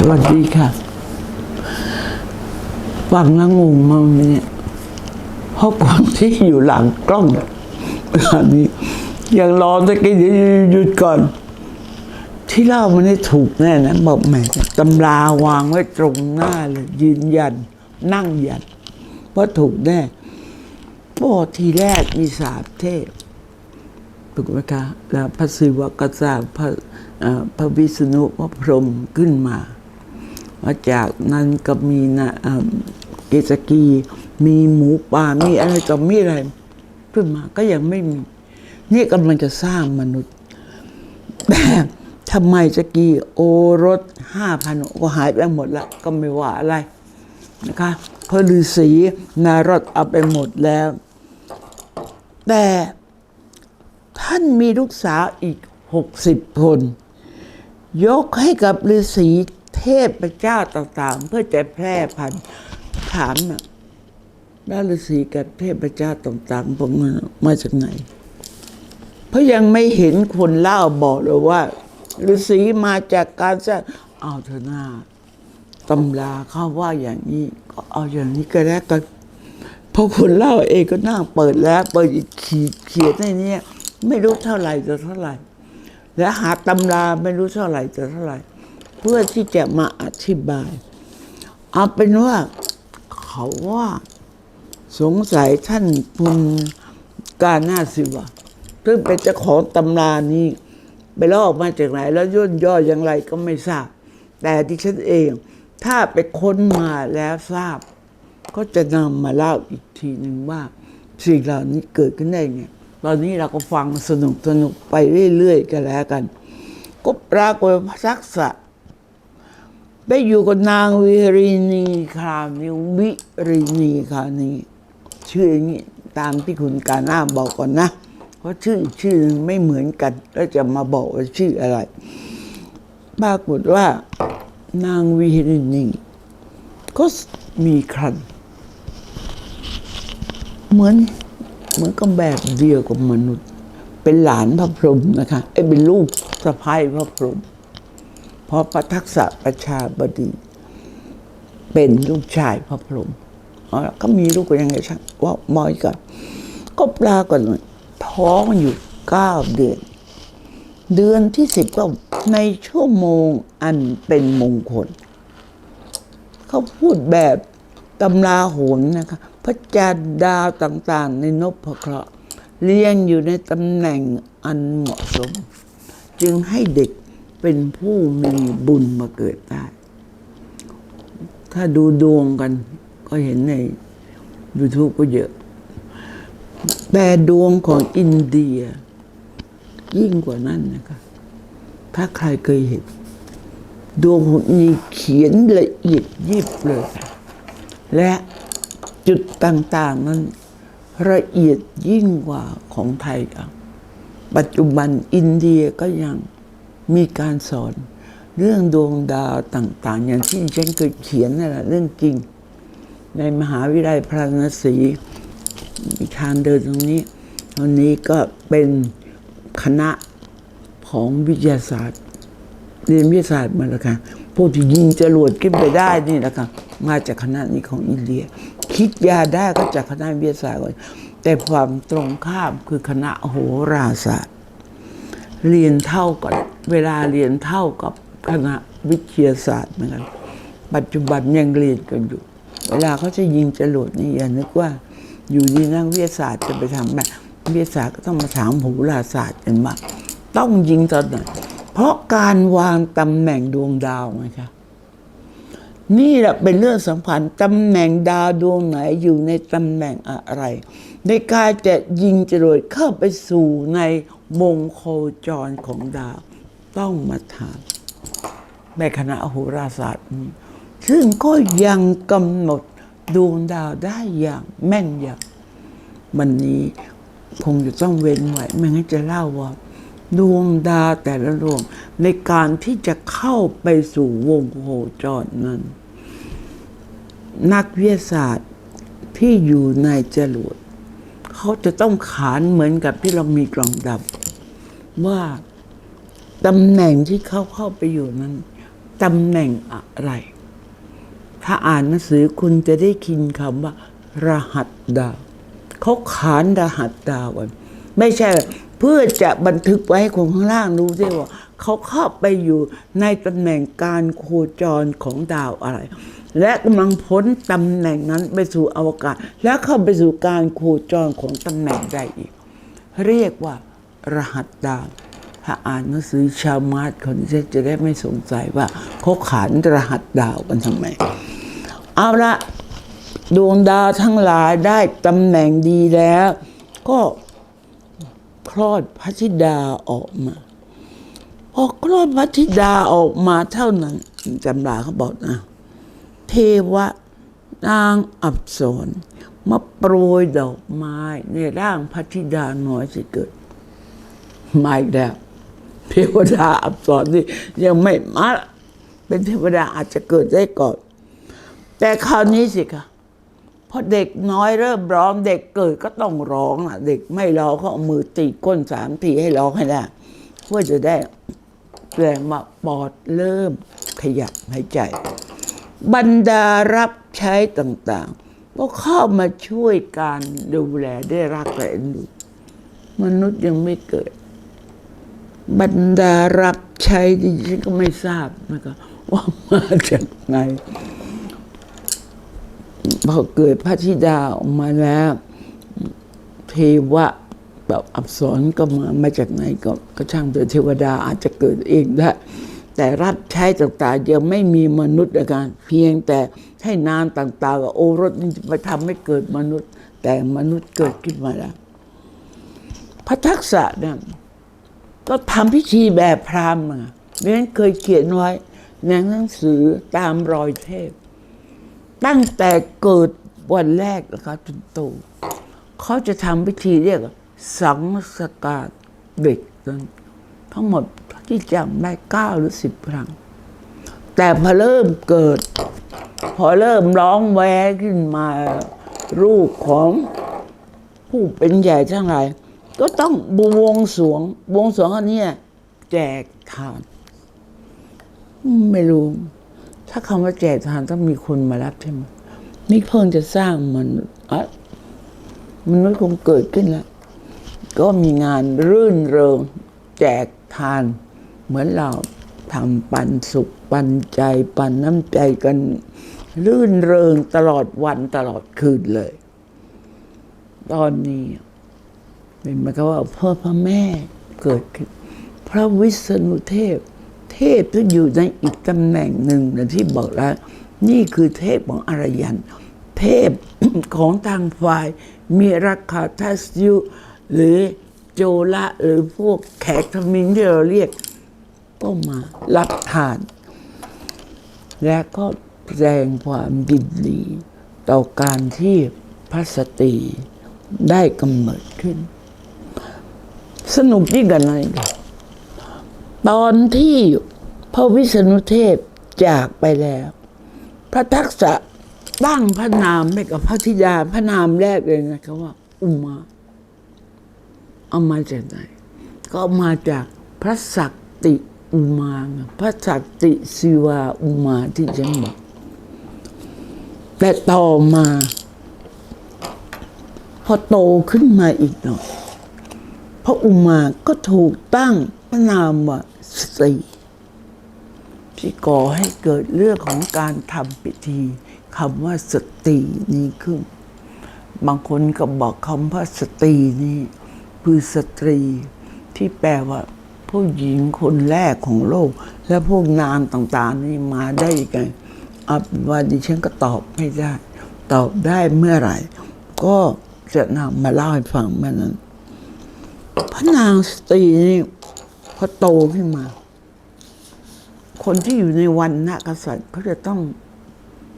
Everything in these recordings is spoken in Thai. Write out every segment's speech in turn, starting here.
สวัสดีค่ะ ฟังแล้วงงมากเนี่ยเพราะคนที่อยู่หลังกล้องอันนี้ยังรอตะกี้เดี๋ยวหยุดก่อน ที่เล่ามันได้ถูกแน่นะบอกแม่ตำราวางไว้ตรงหน้าเลย ยืนยัน นั่งยันว่าถูกแน่โอ้ทีแรกมีสามเทพถูกไหมคะแล้วพระศิวะกษัตริย์พระพระวิษณุพระพรหมขึ้นมา จากนั้นก็มีนะเกสกี มีหมูป่ามีอะไรต่อมีอะไรขึ้นมาก็ยังไม่มี นี่กำลังจะสร้างมนุษย์แต่ทำไมจะกีโอรสห้าพันก็หายไปหมดละก็ไม่ว่าอะไรนะคะเพราะฤาษีนารดเอาไปหมดแล้ว แต่ท่านมีลูกสาวอีกหกสิบคน ยกให้กับฤาษี เทพเจ้าต่างๆ เพื่อจะแพร่พันธุ์ถามนะแล้วฤาษีกับเทพเจ้าต่างๆพวกนั้นมาจากไหน เพราะยังไม่เห็นคนเล่าบอกเลยว่าฤาษีมาจากการสร้างเอาเถอะนาตำราเข้าว่าอย่างนี้ ก็เอาอย่างนี้ก็แล้วกันพราะคนเล่าเองก็นั่งเปิดแล้วเปิดอีกขีดเขียนในเนี้ยไม่รู้เท่าไหร่จะเท่าไหร่ และหาตำราไม่รู้เท่าไหร่จะเท่าไหร่ เพื่อที่จะมาอธิบาย เอาเป็นว่าเขาว่า สงสัยท่านคุณการนาศิวะซึ่งเป็นเจ้าของตำรานี้ ไปลอกมาจากไหน แล้วย่นย่ออย่างไรก็ไม่ทราบ แต่ที่ฉันเอง ถ้าไปค้นมาแล้วทราบ ก็จะนำมาเล่าอีกทีหนึ่งว่า สิ่งเหล่านี้เกิดขึ้นได้ไงตอนนี้เราก็ฟังสนุกสนุกไปเรื่อยๆกันแล้วกัน ก็ปรากฏว่าพระทักษะ ได้อยู่กับนางวิริณีคามนิวิริณีคานีชื่ออย่างนี้ตามที่คุณการหน้าบอกก่อนนะ เพราะชื่อชื่อนึงไม่เหมือนกัน แล้วจะมาบอกว่าชื่ออะไรปรากฏว่านางวิริณีก็มีครันเหมือนเหมือนกับแบบเดียวกับมนุษย์ เป็นหลานพระพรหมนะคะไอ้เป็นลูกสะพ้ายพระพรหม เพราะพระทักษะประชาบดี เป็นลูกชายพระพรหมก็มีลูกกันยังไงช่างว่ามอยกันก็ปลากฏว่าท้องอยู่เก้าเดือน เดือนที่สิบก็ในชั่วโมงอันเป็นมงคล เขาพูดแบบตำราโหนนะคะ พระจันทร์ดาวต่างๆ ในนพเคราะห์เรียงอยู่ในตำแหน่งอันเหมาะสม จึงให้เด็ก เป็นผู้มีบุญมาเกิดได้ ถ้าดูดวงกัน ก็เห็นใน YouTube ก็เยอะ แต่ดวงของอินเดีย ยิ่งกว่านั้นนะคะ ถ้าใครเคยเห็น ดวงของอีเขียนละเอียดยิบเลย และจุดต่าง ๆ นั้นละเอียดยิ่งกว่าของไทยค่ะปัจจุบันอินเดียก็ยัง มีการสอนเรื่องดวงดาวต่างๆ อย่างที่ฉันเคยเขียนนั่นแหละเรื่องจริง ในมหาวิทยาลัยพระนศีมีทางเดินตรงนี้ตรงนี้ก็เป็นคณะของวิทยาศาสตร์ เรียนวิทยาศาสตร์มาแล้วค่ะพวกที่ยิงจรวดขึ้นไปได้นี่แหละค่ะมาจากคณะนี้ของอินเดีย คิดยาได้ก็จากคณะวิทยาศาสตร์ก่อนแต่ความตรงข้ามคือคณะโหราศาสตร์ เรียนเท่ากัน เวลาเรียนเท่ากับคณะวิทยาศาสตร์เหมือนกันปัจจุบันยังเรียนกันอยู่ เวลาเขาจะยิงจรวดนี่อย่านึกว่า อยู่ดีนักวิทยาศาสตร์จะไปทำแบบวิทยาศาสตร์ก็ต้องมาถามโหราศาสตร์กันมาต้องยิงตอนไหนเพราะการวางตำแหน่งดวงดาวไงคะนี่แหละเป็นเรื่องสำคัญตำแหน่งดาวดวงไหนอยู่ในตำแหน่งอะไร ในการจะยิงจรวดเข้าไปสู่ในวงโคจรของดาว ต้องมาถามในคณะโหราศาสตร์ ซึ่งก็ยังกำหนดดวงดาวได้อย่างแม่นยำวันนี้คงจะต้องเว้นไว้ไม่งั้นจะเล่าว่า ดวงดาวแต่ละดวงในการที่จะเข้าไปสู่วงโคจรนั้น นักวิทยาศาสตร์ที่อยู่ในจรวดเขาจะต้องขานเหมือนกับที่เรามีกล่องดับว่า ตำแหน่งที่เขาเข้าไปอยู่นั้นตำแหน่งอะไร ถ้าอ่านหนังสือคุณจะได้คินคำว่า รหัสดาวเขาขานรหัสดาวไม่ใช่เพื่อจะบันทึกไว้ให้คนข้างล่างรู้ด้ว่าเขาเข้าไปอยู่ในตำแหน่งการโคจรของดาวอะไร และกำลังพ้นตำแหน่งนั้นไปสู่อวกาศ และเข้าไปสู่การโคจรของตำแหน่งใดอีก เรียกว่ารหัสดาว ถ้าอ่านหนังสือชาวมาร์ทคนจะจะได้ไม่สงสัยว่าเขาขานรหัสดาวกันทำไม เอาละดวงดาวทั้งหลายได้ตำแหน่งดีแล้ว ก็คลอดพระธิดาออกมา พอคลอดพระธิดาออกมาเท่านั้นจำราเขาบอกนะ เทวะนางอับสรมาโปรยดอกไม้ในร่างพระธิดาน้อยสิเกิดมาอีกแล้ว เทวดาอับสรนี่ยังไม่มาเป็นเทวดาอาจจะเกิดได้ก่อน แต่คราวนี้สิคะพอเด็กน้อยเริ่มร้องเด็กเกิดก็ต้องร้องอะ เด็กไม่ร้องเขาเอามือตีก้นสามทีให้ร้องให้ได้เพื่อจะได้แสดงว่าปอดเริ่มขยับหายใจ บรรดารับใช้ต่างๆ ก็เข้ามาช่วยการดูแลได้รักและเอ็นดู มนุษย์ยังไม่เกิด บรรดารับใช้ดิฉันก็ไม่ทราบนะคะว่ามาจากไหนพอเกิดพระธิดาออกมาแล้ว เทวะแบบอับสรก็มามาจากไหนก็ก็ช่างเถอเทวดาอาจจะเกิดเองได้แต่รับใช้ต่างๆยังไม่มีมนุษย์อาการเพียงแต่ให้นานต่างๆกับโอรสนี่ไปทำให้เกิดมนุษย์ แต่มนุษย์เกิดขึ้นมาแล้วพระทักษะเนี่ย ก็ทำพิธีแบบพราหมณ์มาเรียนเคยเขียนไว้ในหนังสือตามรอยเทพ ตั้งแต่เกิดวันแรกนะคะจนโตเขาจะทำพิธีเรียกสังสการเด็กนั้นทั้งหมดที่จำได้เก้าหรือสิบครั้ง แต่พอเริ่มเกิด พอเริ่มร้องแวขึ้นมา รูปของผู้เป็นใหญ่ทั้งหลาย ก็ต้องบวงสรวง บวงสรวงอันนี้แจกทาน ไม่รู้ ถ้าคำว่าแจกทานต้องมีคนมารับใช่ไหมนี่เพิ่งจะสร้างมันอะมันุษย์คงเกิดขึ้นแล้ว ก็มีงานรื่นเริง แจกทาน เหมือนเราทำปันสุขปันใจปันน้ำใจกัน รื่นเริงตลอดวันตลอดคืนเลย ตอนนี้ เป็นหมายความว่าพ่อพระแม่เกิดขึ้นพระวิษณุเทพ เทพที่อยู่ในอีกตำแหน่งหนึ่งนะที่บอกแล้ว นี่คือเทพของอารยัน เทพของทางฝ่าย มีราคาทัสยุหรือโจละหรือพวกแขกทมินที่เราเรียก ก็มารับทาน และก็แสดงความยินดี ต่อการที่พระสตรีได้กำเนิดขึ้น สนุกยิ่งกันอะไรกันตอนที่พระวิษณุเทพจากไปแล้ว พระทักษะตั้งพระนามให้กับพระธิดาพระนามแรกเลยนะครับว่า อุมา เอามาจากไหน ก็มาจากพระศักติอุมา พระศักติศิวาอุมาที่ฉันบอกแต่ต่อมา พอโตขึ้นมาอีกหน่อย ระอุมาก็ถูกตั้งพระนามว่าสตรีที่ก่อให้เกิดเรื่องของการทำพิธีคำว่าสตรีนี้ขึ้น บางคนก็บอกคำว่าสตรีนี้คือสตรีที่แปลว่าผู้หญิงคนแรกของโลก และพวกนามต่างๆนี่มาได้ยังไงเอาเป็นว่าดิฉันก็ตอบไม่ได้ ตอบได้เมื่อไหร่ ก็จะนำมาเล่าให้ฟังเมื่อนั้น ระนางสตรีนี่พอโตขึ้นมา คนที่อยู่ในวันนะกษัตริย์เขาจะต้อง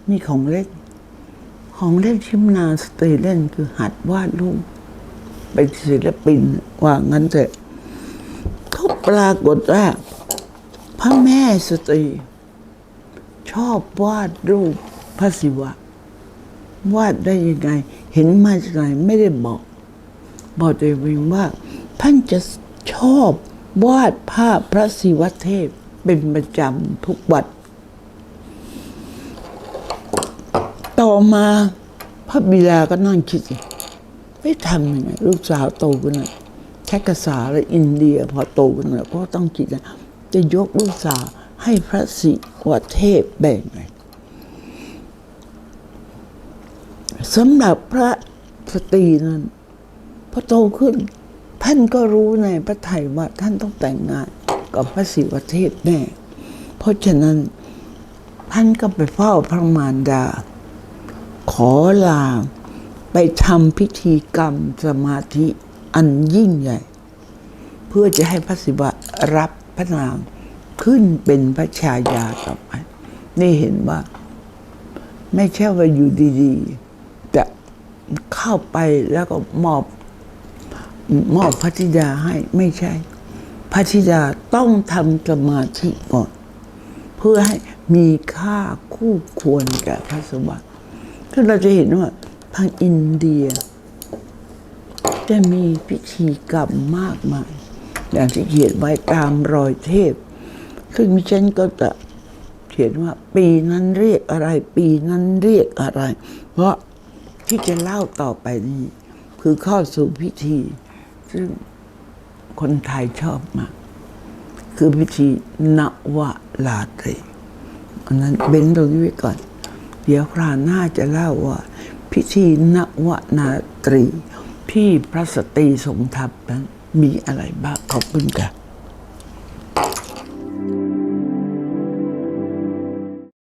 มีของเล่นของเล่นที่พระนางสตรีเล่นคือหัดวาดรูปเป็นศิลปินว่างั้นเถอะเขาปรากฏว่าพระแม่สตรี ชอบวาดรูปพระศิวะ วาดได้ยังไง เห็นมาจากไหนไม่ได้บอก บอกตัวเองว่า ท่านจะชอบวาดภาพพระศิวเทพเป็นประจำทุกวัด ต่อมาพระบิดาก็นั่งคิดไม่ทำยังไงลูกสาวโตขึ้นแล้วใภาษาและอินเดียพอโตขึ้นแล้วก็ต้องคิดนะจะยกลูกสาวให้พระศิวเทพแบ่งไงสำหรับพระสตรีนั้นพอโตขึ้น ท่านก็รู้ในพระไถ่ว่าท่านต้องแต่งงานกับพระศิวเทพแน่ เพราะฉะนั้นท่านก็ไปเฝ้าพระมารดา ขอลาไปทำพิธีกรรมสมาธิอันยิ่งใหญ่ เพื่อจะให้พระศิวะรับพระนามขึ้นเป็นพระชายาต่อไปนี่เห็นว่า ไม่ใช่ว่าอยู่ดีๆ จะเข้าไปแล้วก็มอบ มอบพระธิดาให้ไม่ใช่ พระธิดาต้องทำสมาธิก่อน เพื่อให้มีค่าคู่ควรแก่พระสมบัติคือเราจะเห็นว่าทางอินเดีย จะมีพิธีกรรมมากมาย อย่างที่เขียนไว้ตามรอยเทพ ซึ่งมิฉันก็จะเขียนว่าปีนั้นเรียกอะไร ปีนั้นเรียกอะไร เพราะที่จะเล่าต่อไปนี้ คือเข้าสู่พิธี ซึ่งคนไทยชอบมาก คือพิธีนวลาตรีอันนั้นเบ้นตรงนี้ไว้ก่อน เดี๋ยวคราวหน้าจะเล่าว่า พิธีนวนาตรี ที่พระสตรีทรงทัพนั้นมีอะไรบ้างขอบคุณค่ะ